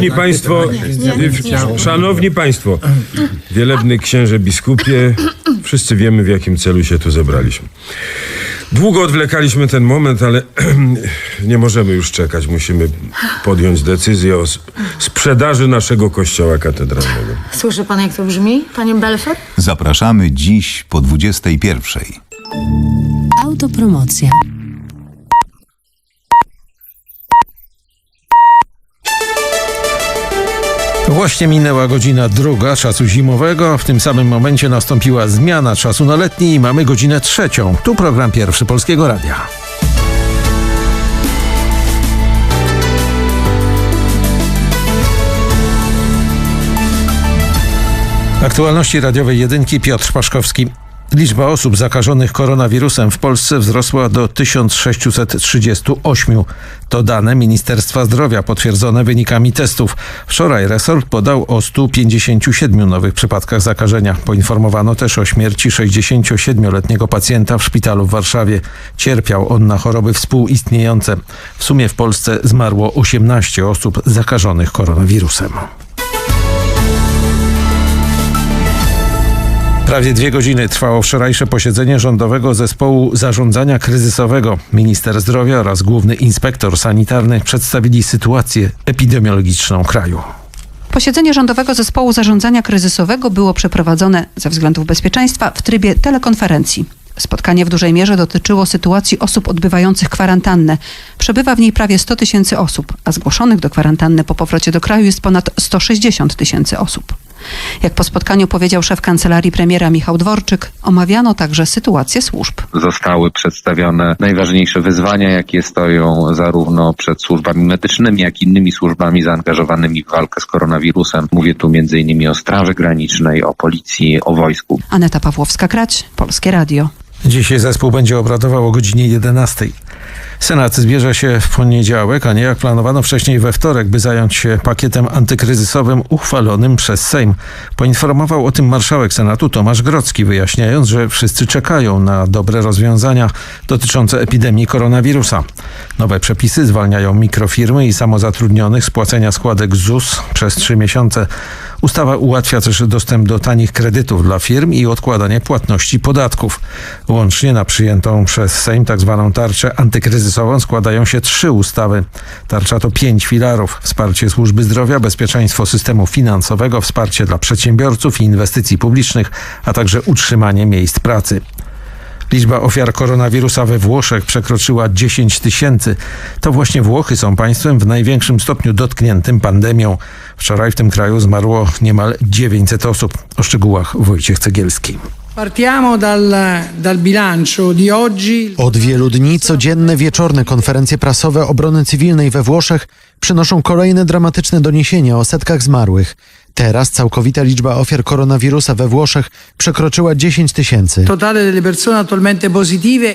Szanowni Państwo, Szanowni Państwo, wielebny księże biskupie, wszyscy wiemy w jakim celu się tu zebraliśmy. Długo odwlekaliśmy ten moment, ale nie możemy już czekać. Musimy podjąć decyzję o sprzedaży naszego kościoła katedralnego. Słyszy pan, jak to brzmi, panie Belfer? Zapraszamy dziś po 21. Autopromocja. Właśnie minęła godzina druga czasu zimowego. W tym samym momencie nastąpiła zmiana czasu na letni i mamy godzinę trzecią. Tu program pierwszy Polskiego Radia. Aktualności radiowej jedynki Piotr Paszkowski. Liczba osób zakażonych koronawirusem w Polsce wzrosła do 1638. To dane Ministerstwa Zdrowia potwierdzone wynikami testów. Wczoraj resort podał o 157 nowych przypadkach zakażenia. Poinformowano też o śmierci 67-letniego pacjenta w szpitalu w Warszawie. Cierpiał on na choroby współistniejące. W sumie w Polsce zmarło 18 osób zakażonych koronawirusem. Prawie dwie godziny trwało wczorajsze posiedzenie rządowego zespołu zarządzania kryzysowego. Minister zdrowia oraz główny inspektor sanitarny przedstawili sytuację epidemiologiczną kraju. Posiedzenie Rządowego Zespołu Zarządzania Kryzysowego było przeprowadzone ze względów bezpieczeństwa w trybie telekonferencji. Spotkanie w dużej mierze dotyczyło sytuacji osób odbywających kwarantannę. Przebywa w niej prawie 100 tysięcy osób, a zgłoszonych do kwarantanny po powrocie do kraju jest ponad 160 tysięcy osób. Jak po spotkaniu powiedział szef kancelarii premiera Michał Dworczyk, omawiano także sytuację służb. zostały przedstawione najważniejsze wyzwania, jakie stoją zarówno przed służbami medycznymi, jak i innymi służbami zaangażowanymi w walkę z koronawirusem. Mówię tu między innymi o Straży Granicznej, o Policji, o Wojsku. Aneta Pawłowska-Krać, Polskie Radio. Dzisiaj zespół będzie obradował o godzinie 11. Senat zbierze się w poniedziałek, a nie jak planowano wcześniej we wtorek, by zająć się pakietem antykryzysowym uchwalonym przez Sejm. Poinformował o tym marszałek Senatu Tomasz Grocki, wyjaśniając, że wszyscy czekają na dobre rozwiązania dotyczące epidemii koronawirusa. Nowe przepisy zwalniają mikrofirmy i samozatrudnionych z płacenia składek ZUS przez trzy miesiące. Ustawa ułatwia też dostęp do tanich kredytów dla firm i odkładanie płatności podatków. Łącznie na przyjętą przez Sejm tzw. tarczę antykryzysową składają się trzy ustawy. Tarcza to pięć filarów: wsparcie służby zdrowia, bezpieczeństwo systemu finansowego, wsparcie dla przedsiębiorców i inwestycji publicznych, a także utrzymanie miejsc pracy. Liczba ofiar koronawirusa we Włoszech przekroczyła 10 tysięcy. To właśnie Włochy są państwem w największym stopniu dotkniętym pandemią. Wczoraj w tym kraju zmarło niemal 900 osób. O szczegółach Wojciech Cegielski. Partiamo dal, dal bilancio di oggi. Od wielu dni codzienne wieczorne konferencje prasowe obrony cywilnej we Włoszech przynoszą kolejne dramatyczne doniesienia o setkach zmarłych. Teraz całkowita liczba ofiar koronawirusa we Włoszech przekroczyła 10 tysięcy.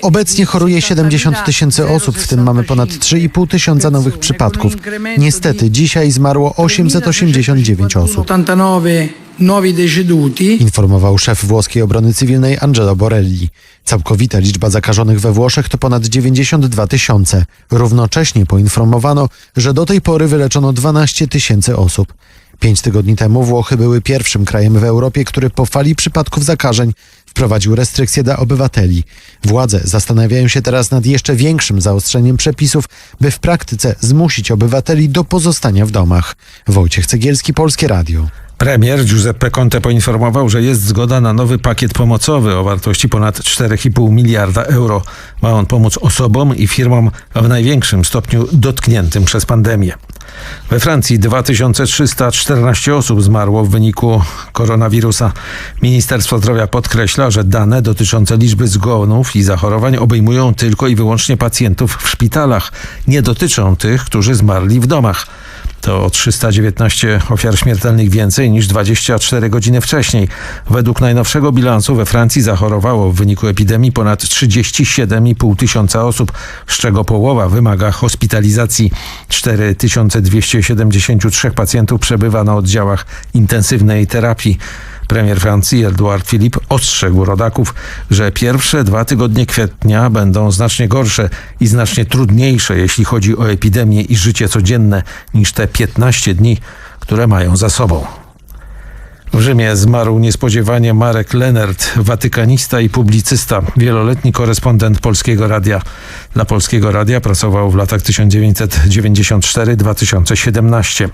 Obecnie choruje 70 tysięcy osób, w tym mamy ponad 3,5 tysiąca nowych przypadków. Niestety dzisiaj zmarło 889 osób. 89 nuovi deceduti. Informował szef włoskiej obrony cywilnej Angelo Borelli. Całkowita liczba zakażonych we Włoszech to ponad 92 tysiące. Równocześnie poinformowano, że do tej pory wyleczono 12 tysięcy osób. Pięć tygodni temu Włochy były pierwszym krajem w Europie, który po fali przypadków zakażeń wprowadził restrykcje dla obywateli. Władze zastanawiają się teraz nad jeszcze większym zaostrzeniem przepisów, by w praktyce zmusić obywateli do pozostania w domach. Wojciech Cegielski, Polskie Radio. Premier Giuseppe Conte poinformował, że jest zgoda na nowy pakiet pomocowy o wartości ponad 4,5 miliarda euro. Ma on pomóc osobom i firmom w największym stopniu dotkniętym przez pandemię. We Francji 2314 osób zmarło w wyniku koronawirusa. Ministerstwo Zdrowia podkreśla, że dane dotyczące liczby zgonów i zachorowań obejmują tylko i wyłącznie pacjentów w szpitalach. Nie dotyczą tych, którzy zmarli w domach. To o 319 ofiar śmiertelnych więcej niż 24 godziny wcześniej. Według najnowszego bilansu we Francji zachorowało w wyniku epidemii ponad 37,5 tysiąca osób, z czego połowa wymaga hospitalizacji. 4273 pacjentów przebywa na oddziałach intensywnej terapii. Premier Francji Edouard Philippe ostrzegł rodaków, że pierwsze dwa tygodnie kwietnia będą znacznie gorsze i znacznie trudniejsze, jeśli chodzi o epidemię i życie codzienne, niż te 15 dni, które mają za sobą. W Rzymie zmarł niespodziewanie Marek Lenert, watykanista i publicysta, wieloletni korespondent Polskiego Radia. Dla Polskiego Radia pracował w latach 1994-2017.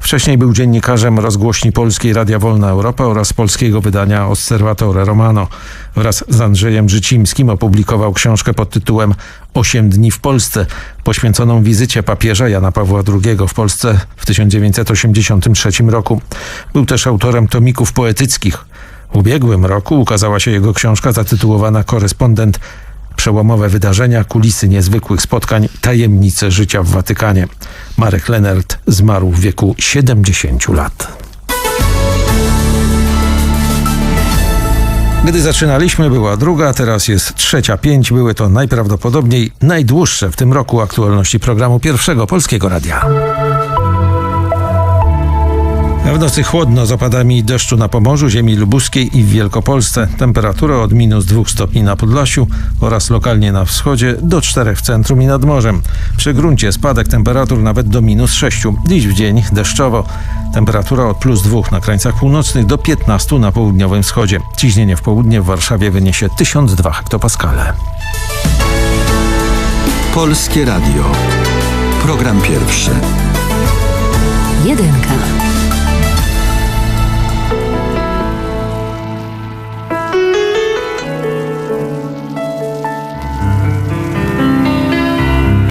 Wcześniej był dziennikarzem rozgłośni Polskiej Radia Wolna Europa oraz polskiego wydania Osservatore Romano. Wraz z Andrzejem Życimskim opublikował książkę pod tytułem Osiem dni w Polsce, poświęconą wizycie papieża Jana Pawła II w Polsce w 1983 roku. Był też autorem tomików poetyckich. W ubiegłym roku ukazała się jego książka zatytułowana Korespondent Przełomowe wydarzenia, kulisy niezwykłych spotkań, tajemnice życia w Watykanie. Marek Lenert zmarł w wieku 70 lat. Gdy zaczynaliśmy, była druga, teraz jest trzecia pięć. Były to najprawdopodobniej najdłuższe w tym roku aktualności programu pierwszego Polskiego Radia. W nocy chłodno z opadami deszczu na Pomorzu, ziemi lubuskiej i w Wielkopolsce. Temperatura od minus 2 stopni na Podlasiu oraz lokalnie na wschodzie do 4 w centrum i nad morzem. Przy gruncie spadek temperatur nawet do minus 6. Dziś w dzień deszczowo. Temperatura od plus 2 na krańcach północnych do 15 na południowym wschodzie. Ciśnienie w południe w Warszawie wyniesie 1002 hektopaskale. Polskie Radio. Program pierwszy. Jedynka.